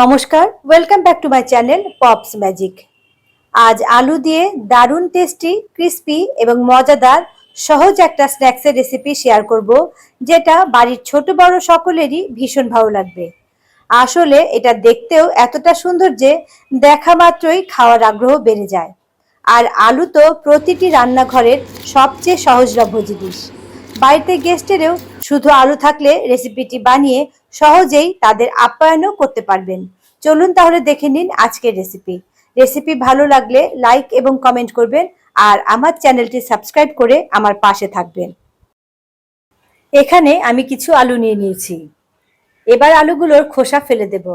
নমস্কার welcome back to my channel pops magic আজ আলু দিয়ে দারুণ টেস্টি ক্রিস্পি এবং মজাদার, সহজ একটা স্ন্যাক্সের রেসিপি শেয়ার করব, যেটা বাড়ির ছোট বড় সকলেরই ভীষণ ভালো লাগবে। আসলে এটা দেখতেও এতটা সুন্দর যে দেখা মাত্রই খাওয়ার আগ্রহ বেড়ে যায়। আর আলু তো প্রতিটি রান্নাঘরের সবচেয়ে সহজলভ্য জিনিস। বাড়িতে গেস্টেরও শুধু আলু থাকলে রেসিপিটি বানিয়ে সহজেই তাদের আপ্যায়নও করতে পারবেন। চলুন তাহলে দেখে নিন আজকের রেসিপি রেসিপি ভালো লাগলে লাইক এবং কমেন্ট করবেন আর আমার চ্যানেলটি সাবস্ক্রাইব করে আমার পাশে থাকবেন। এখানে আমি কিছু আলু নিয়ে নিয়েছি। এবার আলুগুলোর খোসা ফেলে দেব।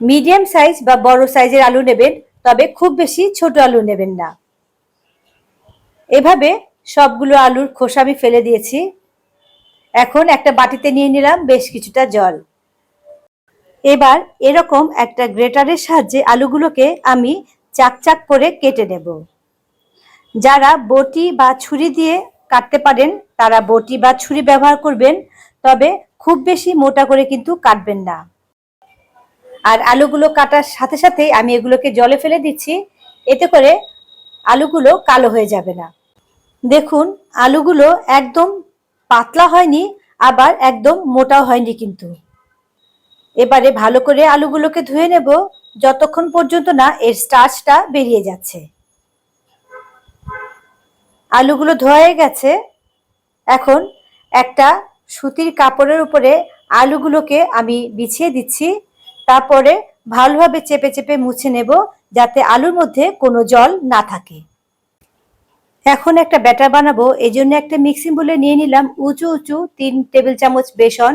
মিডিয়াম সাইজ বা বড় সাইজের আলু নেবেন, তবে খুব বেশি ছোট আলু নেবেন না। এভাবে সবগুলো আলুর খোসা আমি ফেলে দিয়েছি। এখন একটা বাটিতে নিয়ে নিলাম বেশ কিছুটা জল। এবার এরকম একটা গ্রেটারের সাহায্যে আলুগুলোকে আমি চাকচাক করে কেটে নেব। যারা বটি বা ছুরি দিয়ে কাটতে পারেন, তারা বটি বা ছুরি ব্যবহার করবেন, তবে খুব বেশি মোটা করে কিন্তু কাটবেন না। আর আলুগুলো কাটার সাথে সাথেই আমি এগুলোকে জলে ফেলে দিচ্ছি, এতে করে আলুগুলো কালো হয়ে যাবে না। দেখুন, আলুগুলো একদম পাতলা হয়নি, আবার একদম মোটাও হয়নি কিন্তু। এবারে ভালো করে আলুগুলোকে ধুয়ে নেব, যতক্ষণ পর্যন্ত না এর স্টার্চটা বেরিয়ে যাচ্ছে। আলুগুলো ধোয়া গেছে। এখন একটা সুতির কাপড়ের উপরে আলুগুলোকে আমি বিছিয়ে দিচ্ছি। তারপরে ভালোভাবে চেপে চেপে মুছে নেব, যাতে আলুর মধ্যে কোনো জল না থাকে। এখন একটা ব্যাটার বানাবো এই জন্য একটা মিক্সিং বলে নিয়ে নিলাম উঁচু উঁচু তিন টেবিল চামচ বেসন,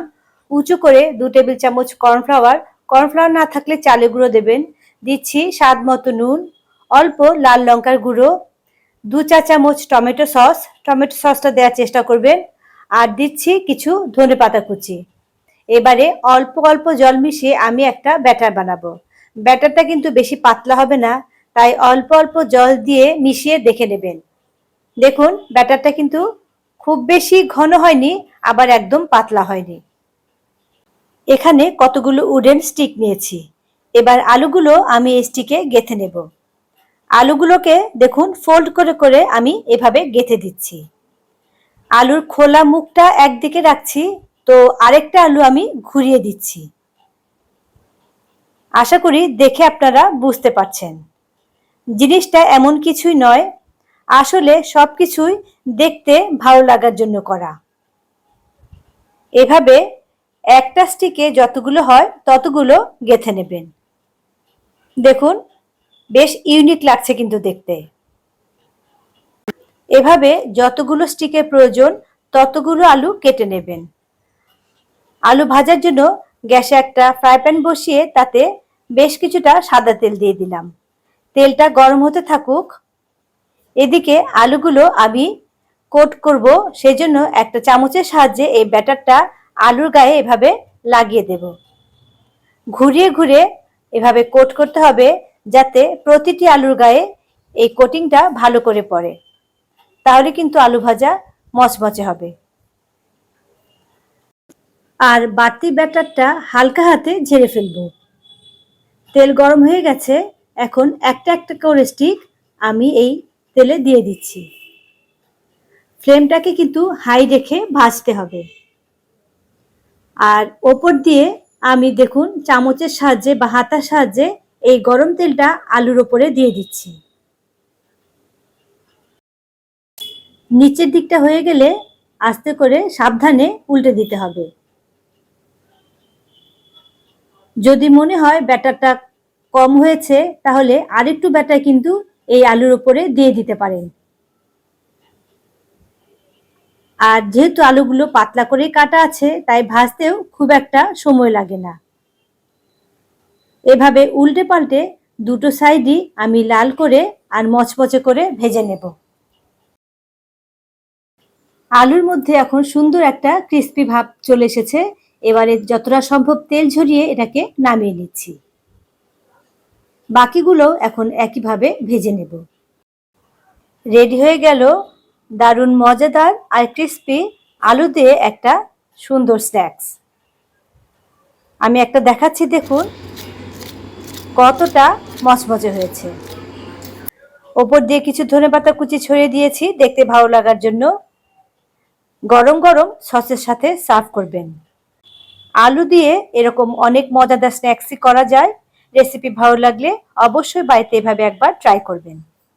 উঁচু করে দু টেবিল চামচ কর্নফ্লাওয়ার। কর্নফ্লাওয়ার না থাকলে চালে গুঁড়ো দেবেন। দিচ্ছি স্বাদ মতো নুন, অল্প লাল লঙ্কার গুঁড়ো, দু চা চামচ টমেটো সস, টমেটো সসটা দেওয়ার চেষ্টা করবেন। আর দিচ্ছি কিছু ধনে পাতা কুচি। এবারে অল্প অল্প জল মিশিয়ে আমি একটা ব্যাটার বানাবো। ব্যাটারটা কিন্তু বেশি পাতলা হবে না, তাই অল্প অল্প জল দিয়ে মিশিয়ে দেখে নেবেন। দেখুন, ব্যাটারটা কিন্তু খুব বেশি ঘন হয়নি, আবার একদম পাতলা হয়নি। এখানে কতগুলো উডেন স্টিক নিয়েছি। এবার আলুগুলো আমি এই স্টিকে গেথে নেব। আলুগুলোকে দেখুন, ফোল্ড করে করে আমি এভাবে গেথে দিচ্ছি। আলুর খোলা মুখটা একদিকে রাখছি, তো আরেকটা আলু আমি ঘুরিয়ে দিচ্ছি। আশা করি দেখে আপনারা বুঝতে পারছেন। জিনিসটা এমন কিছুই নয় আসলে সব কিছুই দেখতে ভালো লাগার জন্য করা। এভাবে একটা স্টিকে যতগুলো হয়, ততগুলো গেথে নেবেন। দেখুন, বেশ ইউনিক লাগছে কিন্তু দেখতে। এভাবে যতগুলো স্টিকের প্রয়োজন, ততগুলো আলু কেটে নেবেন। আলু ভাজার জন্য গ্যাসে একটা ফ্রাই প্যান বসিয়ে তাতে বেশ কিছুটা সাদা তেল দিয়ে দিলাম। তেলটা গরম হতে থাকুক এদিকে আলুগুলো আমি কোট করব সেই জন্য একটা চামচের সাহায্যে এই ব্যাটারটা আলুর গায়ে এভাবে লাগিয়ে দেব। ঘুরিয়ে ঘুরে এভাবে কোট করতে হবে যাতে প্রতিটি আলুর গায়ে এই কোটিংটা ভালো করে পড়ে। তাহলে কিন্তু আলু ভাজা মচমচে হবে। আর বাড়তি ব্যাটারটা হালকা হাতে ঝেড়ে ফেলব। তেল গরম হয়ে গেছে, এখন একটা একটা করে স্টিক আমি এই তেলে দিয়ে দিচ্ছি। ফ্লেমটাকে কিন্তু হাই রেখে ভাজতে হবে। আর ওপর দিয়ে আমি দেখুন চামচের সাহায্যে বা হাতার সাহায্যে এই গরম তেলটা আলুর ওপরে দিয়ে দিচ্ছি। নিচের দিকটা হয়ে গেলে আস্তে করে সাবধানে উল্টে দিতে হবে। যদি মনে হয় ব্যাটারটা কম হয়েছে তাহলে আরেকটু ব্যাটার কিন্তু এই আলুর উপরে দিয়ে দিতে পারেন। আর যেহেতু আলুগুলো পাতলা করে কাটা আছে, তাই ভাজতেও খুব একটা সময় লাগে না। এভাবে উল্টে পাল্টে দুটো সাইডই আমি লাল করে আর মচমচে করে ভেজে নেব। আলুর মধ্যে এখন সুন্দর একটা ক্রিস্পি ভাব চলে এসেছে। এবারে যতটা সম্ভব তেল ঝরিয়ে এটাকে নামিয়ে নিচ্ছি। বাকিগুলো এখন একইভাবে ভেজে নেব। রেডি হয়ে গেল দারুণ মজাদার আর ক্রিস্পি আলু দিয়ে একটা সুন্দর স্ন্যাক্স। আমি একটা দেখাচ্ছি দেখুন, কতটা মচমচে হয়েছে। ওপর দিয়ে কিছু ধনেপাতা কুচি ছড়িয়ে দিয়েছি, দেখতে ভালো লাগার জন্য। গরম গরম সসের সাথে সার্ভ করবেন। আলু দিয়ে এরকম অনেক মজাদার স্ন্যাক্সই করা যায়। রেসিপি ভালো লাগলে অবশ্যই বাড়িতে এভাবে একবার ট্রাই করবেন।